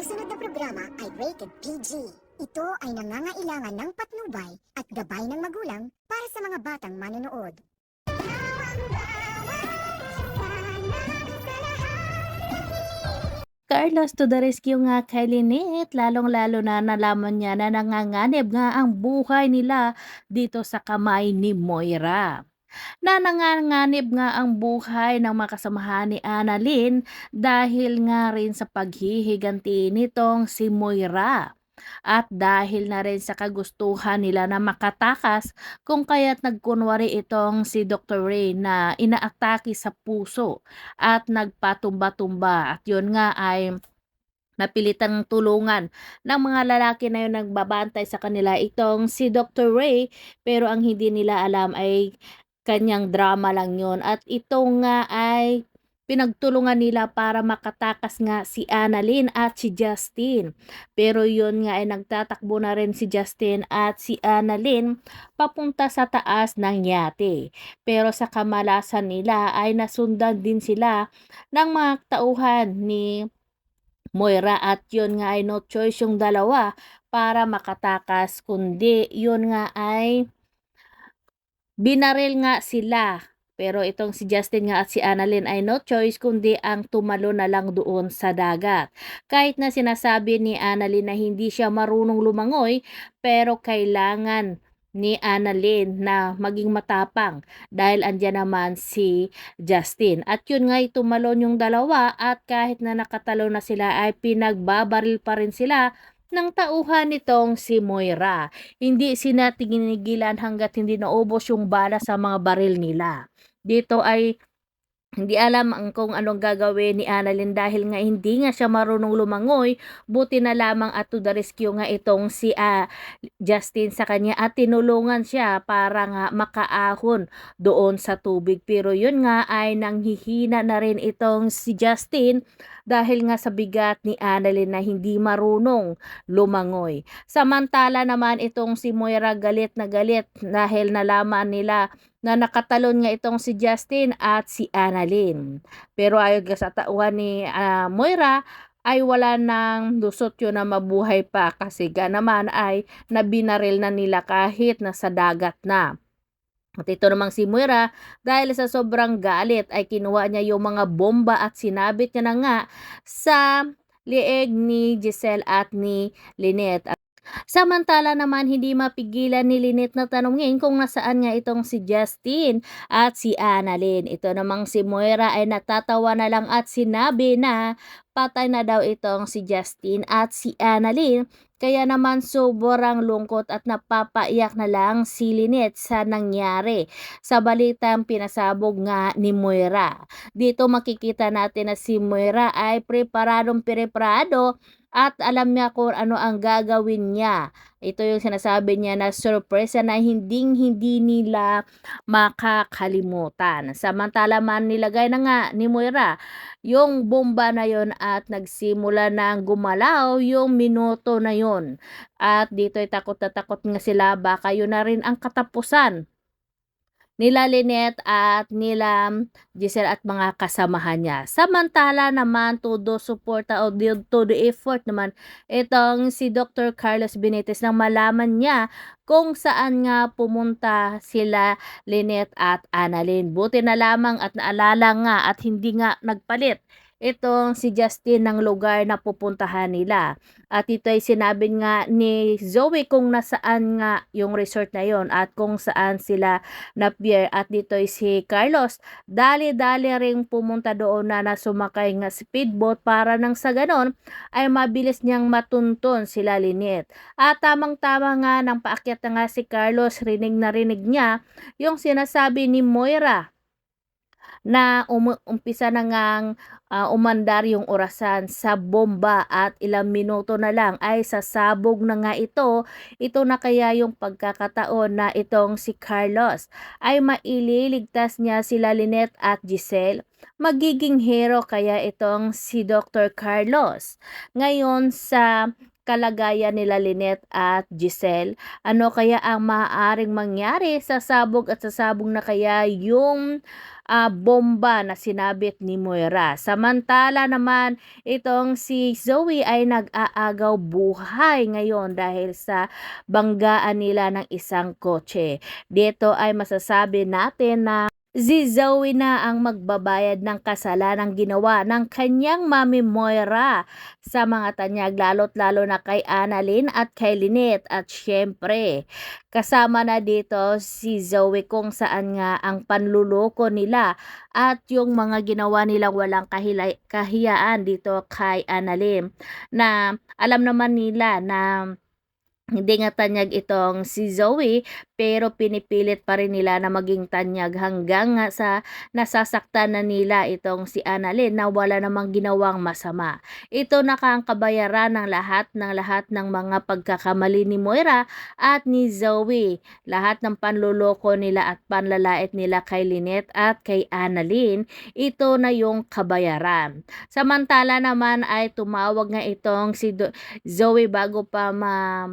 susunod na programa ay rated PG. Ito ay nangangailangan ng patnubay at gabay ng magulang para sa mga batang manonood. Carlos to the rescue nga kay Lynette, lalong-lalo na nalaman niya na nanganganib nga ang buhay nila dito sa kamay ni Moira. Na nga ang buhay ng mga kasamahan ni Annalyn dahil nga rin sa paghihiganti nitong si Moira. At dahil na rin sa kagustuhan nila na makatakas kung kaya't nagkunwari itong si Dr. Ray na inaatake sa puso at nagpatumba-tumba. At yun nga ay napilitang tulungan ng mga lalaki na yun nagbabantay sa kanila itong si Dr. Ray pero ang hindi nila alam ay kanyang drama lang yun at ito nga ay pinagtulungan nila para makatakas nga si Annalyn at si Justin. Pero yun nga ay nagtatakbo na rin si Justin at si Annalyn papunta sa taas ng yate. Pero sa kamalasan nila ay nasundan din sila ng mga tauhan ni Moira at yun nga ay no choice yung dalawa para makatakas kundi yun nga ay binaril nga sila pero itong si Justin nga at si Annalyn ay no choice kundi ang tumalo na lang doon sa dagat. Kahit na sinasabi ni Annalyn na hindi siya marunong lumangoy, pero kailangan ni Annalyn na maging matapang dahil andyan naman si Justin. At yun nga tumalon yung dalawa at kahit na nakatalo na sila ay pinagbabaril pa rin sila ng tauhan nitong si Moira. Hindi sila tinigilan hanggat hindi naubos yung bala sa mga baril nila. Dito ay hindi alam ang kung anong gagawin ni Annalyn dahil nga hindi nga siya marunong lumangoy, buti na lamang at to the rescue nga itong si ah, Justin sa kanya at tinulungan siya para nga makaahon doon sa tubig. Pero yun nga ay nanghihina na rin itong si Justin dahil nga sa bigat ni Annalyn na hindi marunong lumangoy. Samantala naman itong si Moira galit na galit dahil nalaman nila na nakatalon nga itong si Justin at si Annalyn. Pero ayon nga sa tauhan ni ah, Moira ay wala nang lusot yun na mabuhay pa kasi ga naman ay nabinaril na nila kahit nasa dagat na. At ito namang si Moira, dahil sa sobrang galit ay kinuha niya yung mga bomba at sinabit niya na nga sa lieg ni Giselle at ni Lynette. Samantala naman hindi mapigilan ni Lynette na tanungin kung nasaan nga itong si Justin at si Annalyn. Ito namang si Moira ay natatawa na lang at sinabi na patay na daw itong si Justin at si Annalyn. Kaya naman sobrang lungkot at napapaiyak na lang si Lynette sa nangyari sa balitang pinasabog nga ni Moira. Dito makikita natin na si Moira ay preparadong preparado at alam niya kung ano ang gagawin niya. Ito yung sinasabi niya na surpresa na hinding hindi nila makakalimutan. Samantala man nilagay na nga ni Moira yung bomba na yon at nagsimula ng gumalaw yung minuto na yon. At dito ay takot na takot nga sila baka yun na rin ang katapusan nila Lynette at nila Giselle at mga kasamahan niya. Samantala naman, todo suporta o todo effort naman itong si Dr. Carlos Benitez nang malaman niya kung saan nga pumunta sila Lynette at Annalyn. Buti na lamang at naalala nga at hindi nga nagpalit itong si Justin ng lugar na pupuntahan nila. At ito ay sinabi nga ni Zoe kung nasaan nga yung resort na yon at kung saan sila na-pier. At dito ay si Carlos, dali-dali ring pumunta doon na nasumakay nga speedboat para nang sa ganon ay mabilis niyang matuntun sila Lynette. At tamang-tama nga nang paakyat na nga si Carlos, rinig na rinig niya yung sinasabi ni Moira na um, umpisa na ngang uh, umandar yung orasan sa bomba at ilang minuto na lang ay sasabog na nga ito. Ito na kaya yung pagkakataon na itong si Carlos ay maililigtas niya sila Lynette at Giselle. Magiging hero kaya itong si Dr. Carlos. Ngayon sa kalagayan nila Lynette at Giselle. Ano kaya ang maaaring mangyari sa sabog at sasabog na kaya yung ah, bomba na sinabit ni Moira. Samantala naman itong si Zoe ay nag-aagaw buhay ngayon dahil sa banggaan nila ng isang kotse. Dito ay masasabi natin na si Zoe na ang magbabayad ng kasalanang ginawa ng kanyang mami Moira sa mga tanyag lalo't lalo na kay Annalyn at kay Lynette. At syempre kasama na dito si Zoe kung saan nga ang panluloko nila at yung mga ginawa nilang walang kahila- kahiyaan dito kay Annalyn. Na alam naman nila na hindi nga tanyag itong si Zoe pero pinipilit pa rin nila na maging tanyag hanggang nga sa nasasaktan na nila itong si Annalyn na wala namang ginawang masama. Ito na ang kabayaran ng lahat ng lahat ng mga pagkakamali ni Moira at ni Zoe. Lahat ng panluloko nila at panlalait nila kay Lynette at kay Annalyn, ito na yung kabayaran. Samantala naman ay tumawag nga itong si Do- Zoe bago pa ma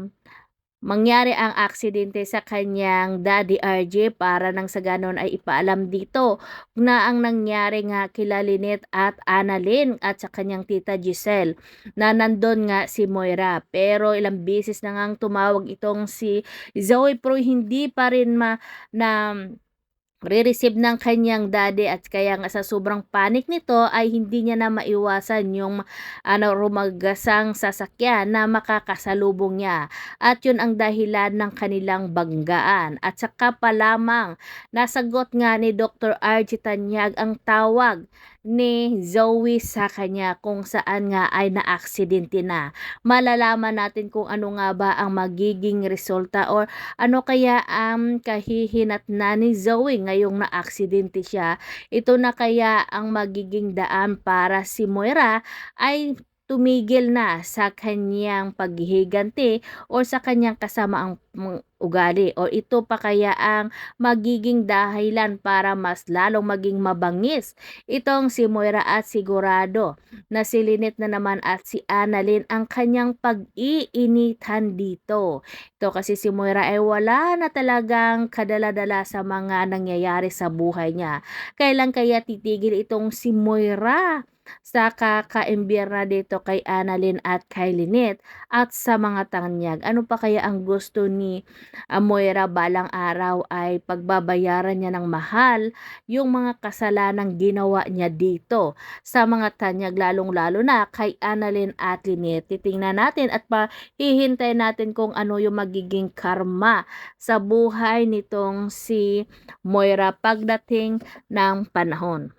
mangyari ang aksidente sa kanyang daddy RJ para nang sa ganon ay ipaalam dito na ang nangyari nga kila Lynette at Annalyn at sa kanyang tita Giselle na nandun nga si Moira. Pero ilang beses na ngang tumawag itong si Zoe pero hindi pa rin ma na re-receive ng kanyang daddy at kaya nga sa sobrang panic nito ay hindi niya na maiwasan yung ano rumagasang sasakyan na makakasalubong niya at yun ang dahilan ng kanilang banggaan at saka pa lamang nasagot nga ni Dr. RG Tanyag ang tawag ni Zoe sa kanya kung saan nga ay naaksidente na. Malalaman natin kung ano nga ba ang magiging resulta or ano kaya ang kahihinat na ni Zoe ngayong naaksidente siya. Ito na kaya ang magiging daan para si Moira ay tumigil na sa kanyang paghihiganti o sa kanyang kasamaang ugali o ito pa kaya ang magiging dahilan para mas lalong maging mabangis itong si Moira at sigurado na si Lynette na naman at si Annalyn ang kanyang pag-iinitan dito. Ito kasi si Moira ay wala na talagang kadala-dala sa mga nangyayari sa buhay niya. Kailan kaya titigil itong si Moira? Sa kakaimbyar na dito kay Annalyn at kay Lynette at sa mga tanyag. Ano pa kaya ang gusto ni ah, Moira balang araw ay pagbabayaran niya ng mahal yung mga kasalanang ginawa niya dito sa mga tanyag lalong-lalo na kay Annalyn at Lynette. Titingnan natin at pa hihintay natin kung ano yung magiging karma sa buhay nitong si Moira pagdating ng panahon.